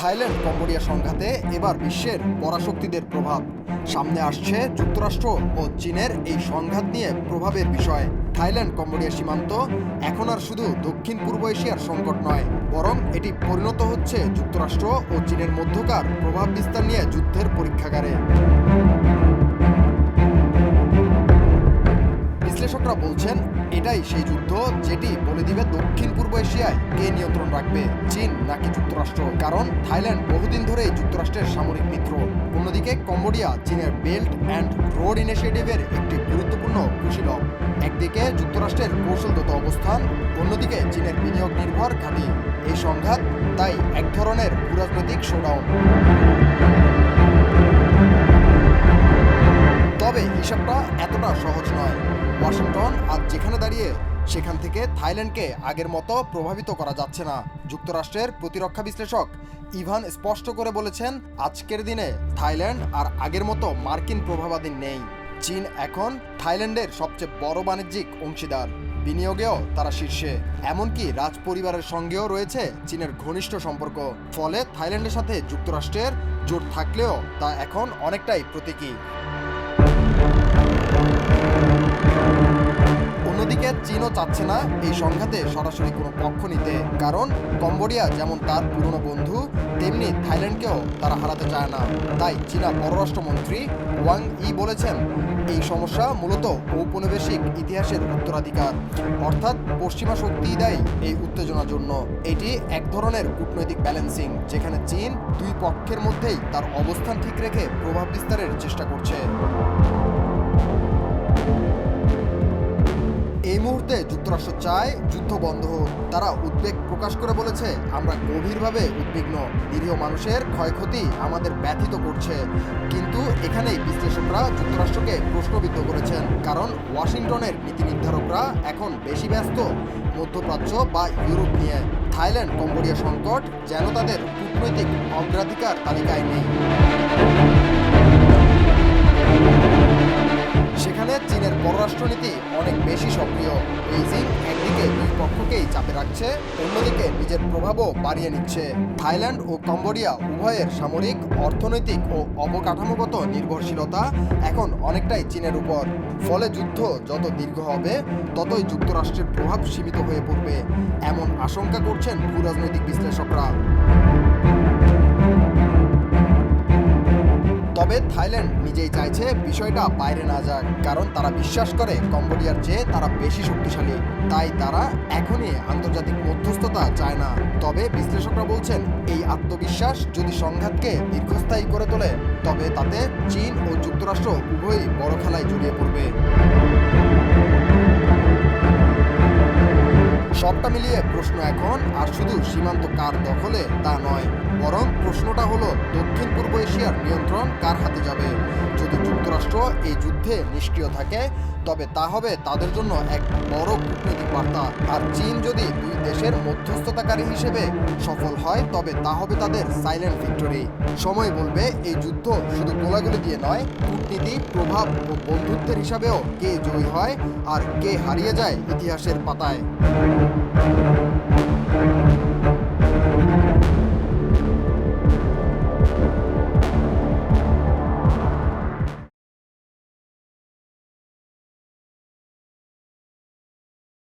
Thailand, Cambodia সংঘাতে এবার বিশ্বের পরাশক্তিদের প্রভাব। সামনে আসছে যুক্তরাষ্ট্র ও চীনের এই সংঘাত নিয়ে প্রভাবের বিষয়। থাইল্যান্ড কম্বোডিয়া সীমান্ত এখন আর শুধু দক্ষিণ পূর্ব এশিয়ার সংকট নয়, বরং এটি পরিণত হচ্ছে যুক্তরাষ্ট্র ও চীনের মধ্যকার প্রভাব বিস্তার নিয়ে যুদ্ধের পরীক্ষাগারে। বিশ্লেষকরা বলছেন, এটাই সেই যুদ্ধ যেটি বলে দিবে দক্ষিণ পূর্ব এশিয়ায় কে নিয়ন্ত্রণ রাখবে, চীন নাকি যুক্তরাষ্ট্র। কারণ থাইল্যান্ড বহুদিন ধরেই যুক্তরাষ্ট্রের সামরিক মিত্র। অন্যদিকে কম্বোডিয়া চীনের বেল্ট অ্যান্ড রোড ইনিশিয়েটিভের একটি গুরুত্বপূর্ণ কুশীলক একদিকে যুক্তরাষ্ট্রের কৌশলগত অবস্থান, অন্যদিকে চীনের বিনিয়োগ নির্ভর ঘাঁটি। এই সংঘাত তাই এক ধরনের ভূরাজনৈতিক শোডাউন। তবে হিসাবটা এতটা সহজ নয়। ওয়াশিংটন আজ যেখানে দাঁড়িয়ে, সেখান থেকে থাইল্যান্ডকে আগের মতো প্রভাবিত করা যাচ্ছে না। যুক্তরাষ্ট্রের প্রতিরক্ষা বিশ্লেষক ইভান স্পষ্ট করে বলেছেন, আজকের দিনে থাইল্যান্ড আর আগের মতো মার্কিন প্রভাবাধীন নেই। চীন এখন থাইল্যান্ডের সবচেয়ে বড় বাণিজ্যিক অংশীদার। বিনিয়োগেও তারা শীর্ষে। এমনকি রাজ পরিবারের সঙ্গেও রয়েছে চীনের ঘনিষ্ঠ সম্পর্ক। ফলে থাইল্যান্ডের সাথে যুক্তরাষ্ট্রের জোট থাকলেও তা এখন অনেকটাই প্রতীকী। চীনও চাচ্ছে না এই সংঘাতে সরাসরি কোনো পক্ষ নিতে। কারণ কম্বোডিয়া যেমন তার পুরনো বন্ধু, তেমনি থাইল্যান্ডকেও তারা হারাতে চায় না। তাই চীনা পররাষ্ট্রমন্ত্রী ওয়াং ই বলেছেন, এই সমস্যা মূলত ঔপনিবেশিক ইতিহাসের উত্তরাধিকার, অর্থাৎ পশ্চিমা শক্তিই দেয় এই উত্তেজনার জন্য। এটি এক ধরনের কূটনৈতিক ব্যালেন্সিং, যেখানে চীন দুই পক্ষের মধ্যেই তার অবস্থান ঠিক রেখে প্রভাব বিস্তারের চেষ্টা করছে। যুক্তরাষ্ট্র চায় যুদ্ধ বন্ধ হোক। তারা উদ্বেগ প্রকাশ করে বলেছে, আমরা গভীরভাবে উদ্বিগ্ন। নিরীহ মানুষের ক্ষয়ক্ষতি আমাদের ব্যথিত করছে। কিন্তু এখানেই বিশ্লেষকরা যুক্তরাষ্ট্রকে প্রশ্নবিদ্ধ করেছেন, কারণ ওয়াশিংটনের নীতি নির্ধারকরা এখন বেশি ব্যস্ত মধ্যপ্রাচ্য বা ইউরোপ নিয়ে। থাইল্যান্ড, কম্বোডিয়া সংকট যেন তাদের কূটনৈতিক অগ্রাধিকার তালিকায় নেই। অন্যদিকে নিজের প্রভাবও বাড়িয়ে নিচ্ছে। থাইল্যান্ড ও কম্বোডিয়া উভয়ের সামরিক, অর্থনৈতিক ও অবকাঠামোগত নির্ভরশীলতা এখন অনেকটাই চীনের উপর। ফলে যুদ্ধ যত দীর্ঘ হবে, ততই যুক্তরাষ্ট্রের প্রভাব সীমিত হয়ে পড়বে, এমন আশঙ্কা করছেন ভূরাজনৈতিক বিশ্লেষকরা। তবে থাইল্যান্ড নিজেই চাইছে বিষয়টা বাইরে না যাক, কারণ তারা বিশ্বাস করে কম্বোডিয়ার চেয়ে তারা বেশি শক্তিশালী। তাই তারা এখনই আন্তর্জাতিক মধ্যস্থতা চায় না। তবে বিশ্লেষকরা বলছেন, এই আত্মবিশ্বাস যদি সংঘাতকে দীর্ঘস্থায়ী করে তোলে, তবে তাতে চীন ও যুক্তরাষ্ট্র উভয়ই বড় খেলায় জড়িয়ে পড়বে। সবটা মিলিয়ে প্রশ্ন এখন, আর শুধু সীমান্ত কার দখলে তা নয়, বরং প্রশ্নটা হলো দক্ষিণ পূর্ব এশিয়ার নিয়ন্ত্রণ কার হাতে যাবে? যদি যুক্তরাষ্ট্র এই যুদ্ধে নিষ্ক্রিয় থাকে, তবে তা হবে তাদের জন্য এক বড় কূটনৈতিক বার্তা। আর চীন যদি দুই দেশের মধ্যস্থতাকারী হিসেবে সফল হয়, তবে তা হবে তাদের সাইলেন্ট ভিক্টরি সময় বলবে, এই যুদ্ধ শুধু গোলাগুলি দিয়ে নয়, কূটনীতি, প্রভাব ও বন্ধুত্বের হিসাবেও কে জয়ী হয় আর কে হারিয়ে যায় ইতিহাসের পাতায়।